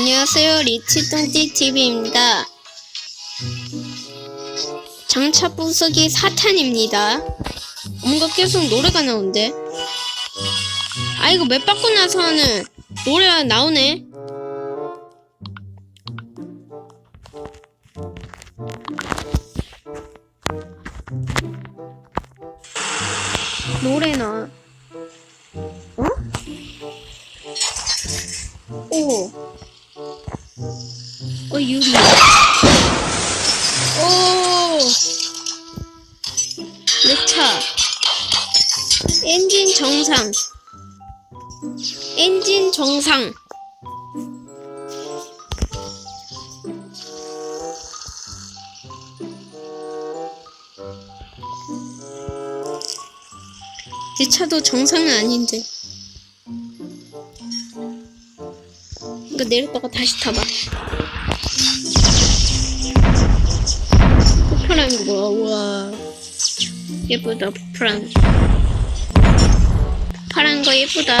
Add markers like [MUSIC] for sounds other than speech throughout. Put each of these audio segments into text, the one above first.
안녕하세요. 리치뚱띠 TV입니다. 장차 부석이 사탄입니다. 뭔가 계속 노래가 나온대. 아 이거 맵 받고 나서는 노래가 나오네. 노래 나. 엔진 정상. 엔진 정상. 이 차도 정상은 아닌데. 이거 내렸다가 다시 타봐. 폭발하는 거 뭐야, 우와. 예쁘다, 폭발하는 거. 파란 거 예쁘다.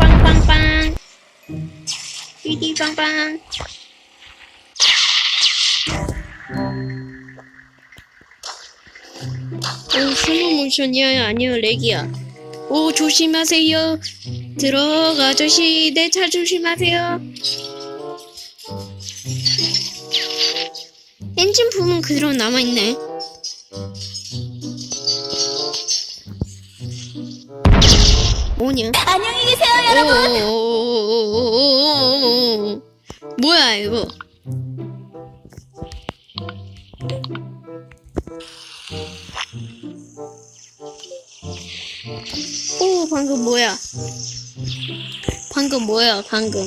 빵빵빵. 삐디빵빵. 오, 스무 모션이야? 아니요, 렉이야. 오, 조심하세요. 들어가저씨 내차 네, 조심하세요. 엔진 부분 그대로 남아있네. 뭐냐? 안녕히 계세요, 여러분. 뭐야 이거? 오 방금 뭐야? 방금 뭐야 방금?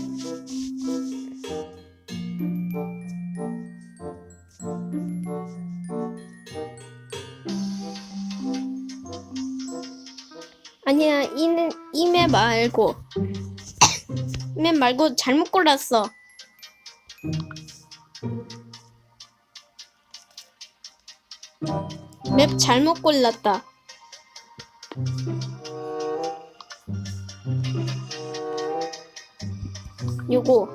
아니야 이는 이메 말고 [COUGHS] 이메 말고 잘못 골랐어. 맵 잘못 골랐다. 요거.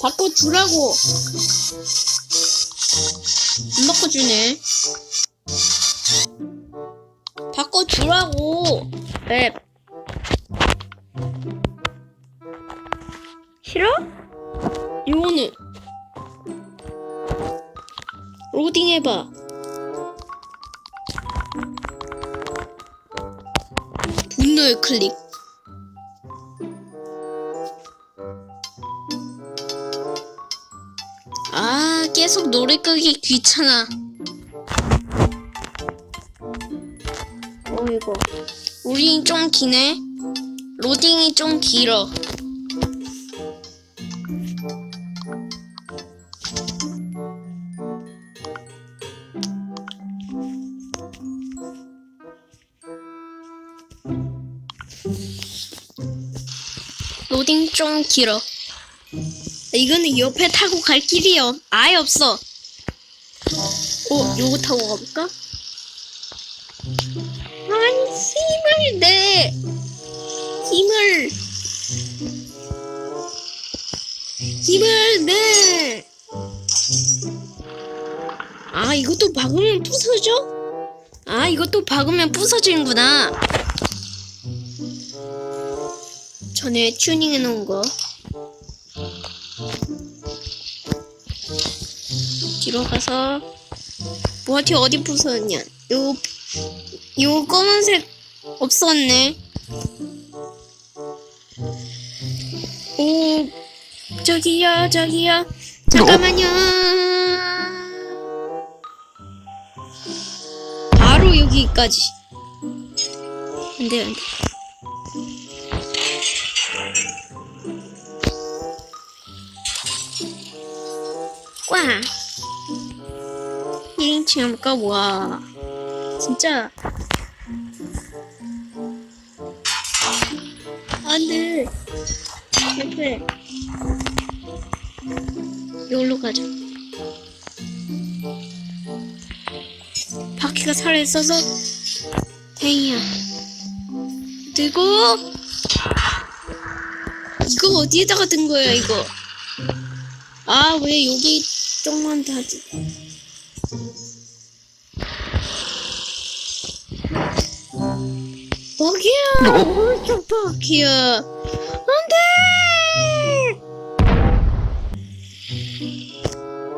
바꿔주라고 안 바꿔주네. 바꿔주라고! 앱 싫어? 요는 로딩 해봐. 분노의 클릭. 계속 노래 끄기 귀찮아. 어이구. 우린 좀 기네. 로딩이 좀 길어. 로딩 좀 길어. 이거는 옆에 타고 갈 길이요. 아예 없어. 어, 요거 타고 가볼까? 아니, 힘을 내! 힘을! 힘을 내! 아, 이것도 박으면 부서져? 아, 이것도 박으면 부서지는구나. 전에 튜닝해 놓은 거. 뒤로 가서 뭐하티 어디 부서졌냐? 요, 요 검은색 없었네. 오, 저기요, 저기요. 잠깐만요. 바로 여기까지. 안 돼, 안 돼. 꽝! 1인칭 할까? 와. 진짜. 안 돼. 옆에. 여기로 가자. 바퀴가 살아있어서 다행이야. 들고 이거 어디에다가 든 거야 이거? 아 왜 여기 쪽만 다지? 바퀴야 오른쪽 바퀴야 안돼!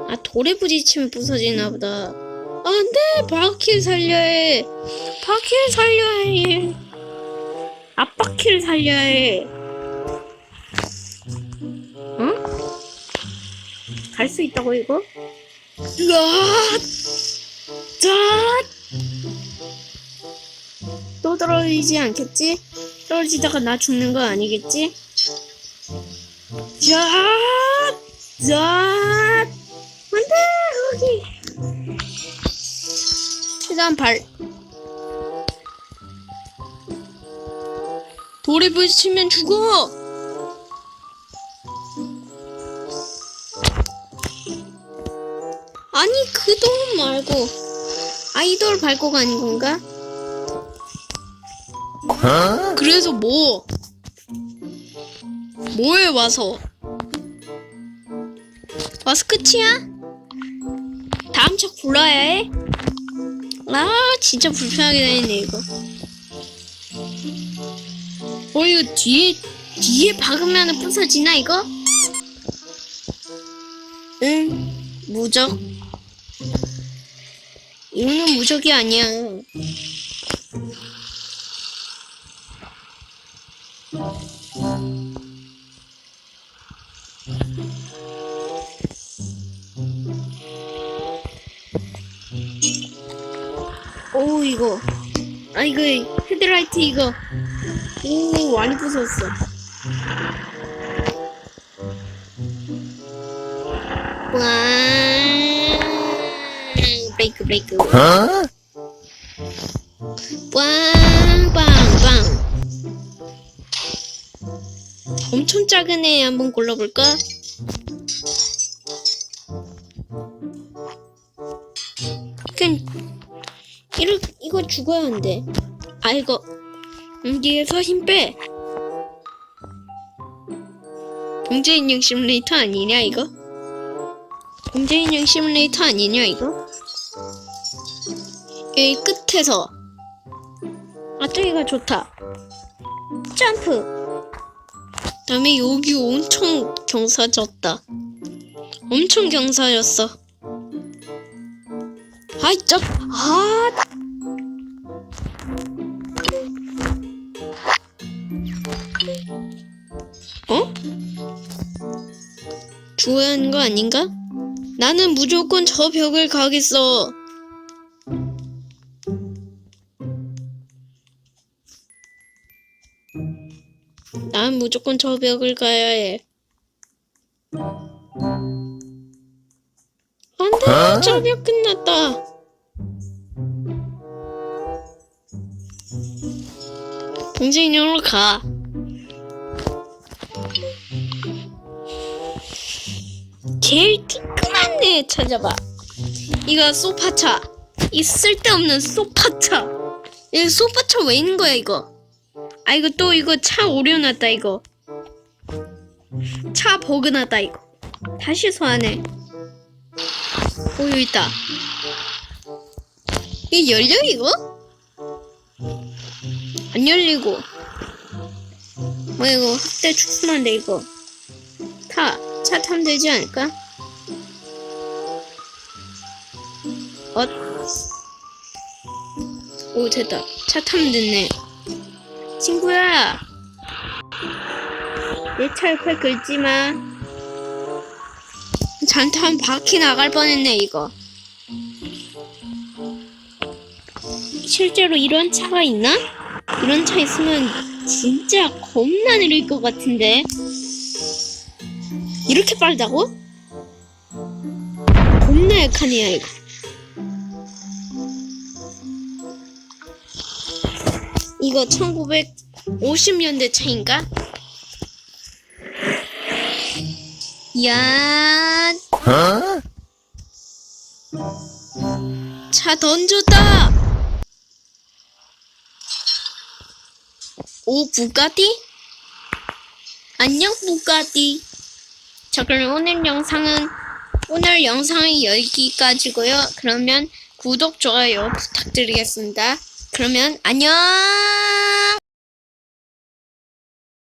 아 돌에 부딪히면 부서지나 보다. 안돼! 바퀴를 살려야 해. 바퀴를 살려야 해. 앞바퀴를 살려야 해. 응? 갈 수 있다고 이거? 으아! 자! 또 떨어지지 않겠지? 떨어지다가 나 죽는 거 아니겠지? 자! 자! 안돼 거기 최대한 발 돌에 부딪히면 죽어 아니 그돌 말고 아이돌 밟고 가는 건가? 그래서 뭐? 뭐에 와서? 와서 끝이야? 다음 차 불러야 해? 아 진짜 불편하게 다니네 이거 어 이거 뒤에 뒤에 박으면 부서지나 이거? 응 무적 이거는 무적이 아니야 오 이거. 아 이거 헤드라이트 이거. 오 많이 부쉈어. 와. 브레이크 브레이크. 빵 엄청 작은 애 한번 골라볼까? 그냥 이러, 이거 죽어야 한대. 아, 이거. 여기에서 힘 빼. 범죄인형 시뮬레이터 아니냐, 이거? 범죄인형 시뮬레이터 아니냐, 이거? 여기 끝에서. 아, 저기가 좋다. 점프. 다음에 여기 엄청 경사졌다. 엄청 경사졌어. 아이, 저, 아, 어? 죽어야 하는 거 아닌가? 나는 무조건 저 벽을 가겠어. 난 무조건 저 벽을 가야 해. 안 돼! 저벽 끝났다. 동생이로 가. 제일 티끈한 데 찾아봐. 이거 소파차. 이 쓸데없는 소파차. 이거 소파차 왜 있는 거야 이거? 아 이거 또 이거 차 오려놨다 이거. 차 버그났다 이거. 다시 소환해. 오 여기 있다. 이게 열려 이거? 안 열리고. 뭐 이거 확대 축소만데 이거. 타. 차 타면 되지 않을까? 엇. 오, 됐다. 차 타면 됐네. 친구야. 내차 옆에 긁지 마. 잘타면 바퀴 나갈 뻔했네, 이거. 실제로 이런 차가 있나? 이런 차 있으면 진짜 겁나 느릴 것 같은데. 이렇게 빠르다고? 겁나 약하네요, 이거. 이거 1950년대 차인가? 야, 차 던졌다! 오, 부가티? 안녕, 부가티. 자, 그럼 오늘 영상은, 오늘 영상은 여기까지고요 그러면 구독, 좋아요 부탁드리겠습니다. 그러면 안녕!